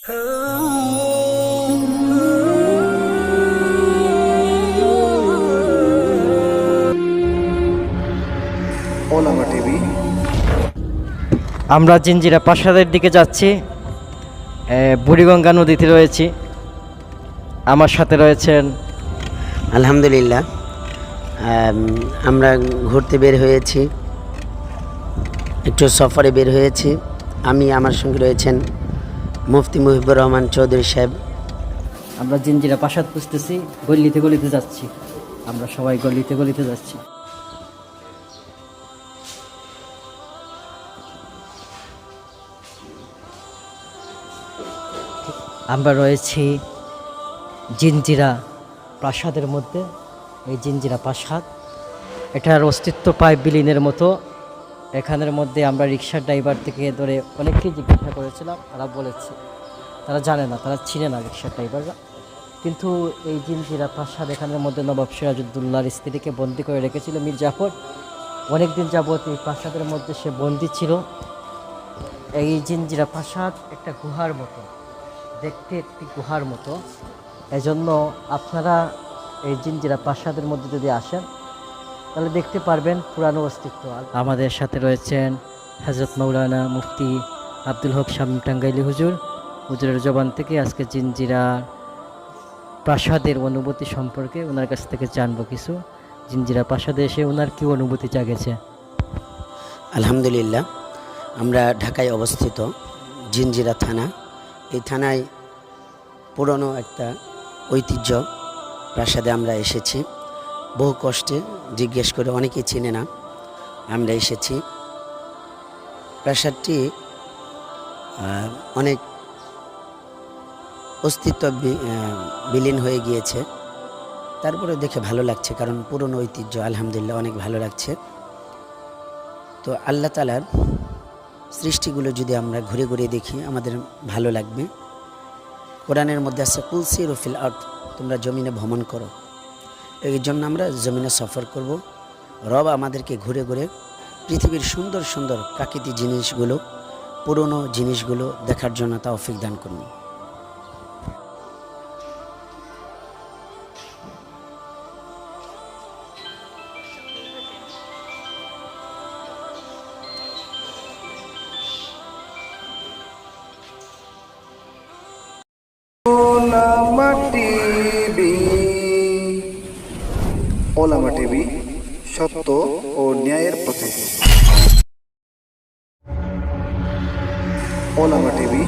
ওলামা টিভি আমরা জিঞ্জিরা প্রাসাদের দিকে যাচ্ছি। বুড়িগঙ্গা নদীতে রয়েছি। আমার সাথে রয়েছেন আলহামদুলিল্লাহ। আমরা ঘুরতে বের হয়েছি। একটু সফরে বের হয়েছি। আমি আমার সঙ্গে রয়েছেন মুফতি মুহিবুর রহমান চৌধুরী সাহেব। আমরা জিঞ্জিরা প্রাসাদ খুঁজতেছি, গলিতে গলিতে যাচ্ছি। আমরা সবাই গলিতে গলিতে যাচ্ছি। আমরা রয়েছি জিঞ্জিরা প্রাসাদের মধ্যে। এই জিঞ্জিরা প্রাসাদ, এটার অস্তিত্ব প্রায় বিলীনের মতো। এখানের মধ্যে আমরা রিক্সার ড্রাইভার থেকে ধরে অনেককেই জিজ্ঞাসা করেছিলাম, তারা বলেছে, তারা জানে না, তারা চিনে না রিক্সার ড্রাইভাররা। কিন্তু এই জিনজিরা প্রাসাদ এখানের মধ্যে নবাব সিরাজউদ্দৌলার স্ত্রীকে বন্দি করে রেখেছিল মীর জাফর অনেক দিন যাবৎ এই প্রাসাদের মধ্যে সে বন্দি ছিল। এই জিনজিরা প্রাসাদ একটা গুহার মতো, দেখতে একটি গুহার মতো। এজন্য আপনারা এই জিনজিরা প্রাসাদের মধ্যে যদি আসেন তাহলে দেখতে পারবেন পুরানো অস্তিত্ব। আমাদের সাথে রয়েছেন হজরত মৌলানা মুফতি আব্দুল হক শামীম টাঙ্গাইলি হুজুর। হুজুরের জবান থেকে আজকে জিনজিরা প্রাসাদের অনুভূতি সম্পর্কে ওনার কাছ থেকে জানব কিছু। জিনজিরা প্রাসাদে এসে ওনার কী অনুভূতি জাগেছে? আলহামদুলিল্লাহ আমরা ঢাকায় অবস্থিত জিনজিরা থানা। এই থানায় পুরনো একটা ঐতিহ্য প্রাসাদে আমরা এসেছি। বহু কষ্টে জিজ্ঞেস করে অনেকেই চিনে না, আমরা এসেছি। প্রাসাদটি অনেক অস্তিত্ব বিলীন হয়ে গিয়েছে। তারপরে দেখে ভালো লাগছে, কারণ পুরনো ঐতিহ্য আলহামদুলিল্লাহ অনেক ভালো লাগছে। তো আল্লাহ তালার সৃষ্টিগুলো যদি আমরা ঘুরে ঘুরে দেখি, আমাদের ভালো লাগবে। কোরআনের মধ্যে আছে কুলসি রফিল আর্থ তোমরা জমিনে ভ্রমণ করো। এই জন্য আমরা জমিনে সফর করব। রব আমাদেরকে ঘুরে ঘুরে পৃথিবীর সুন্দর সুন্দর প্রাকৃতিক জিনিসগুলো, পুরনো জিনিসগুলো দেখার জন্য তৌফিক দান করুন। টিভি ওলামা টিভি সত্য ও ন্যায়ের পথে। ওলামা টিভি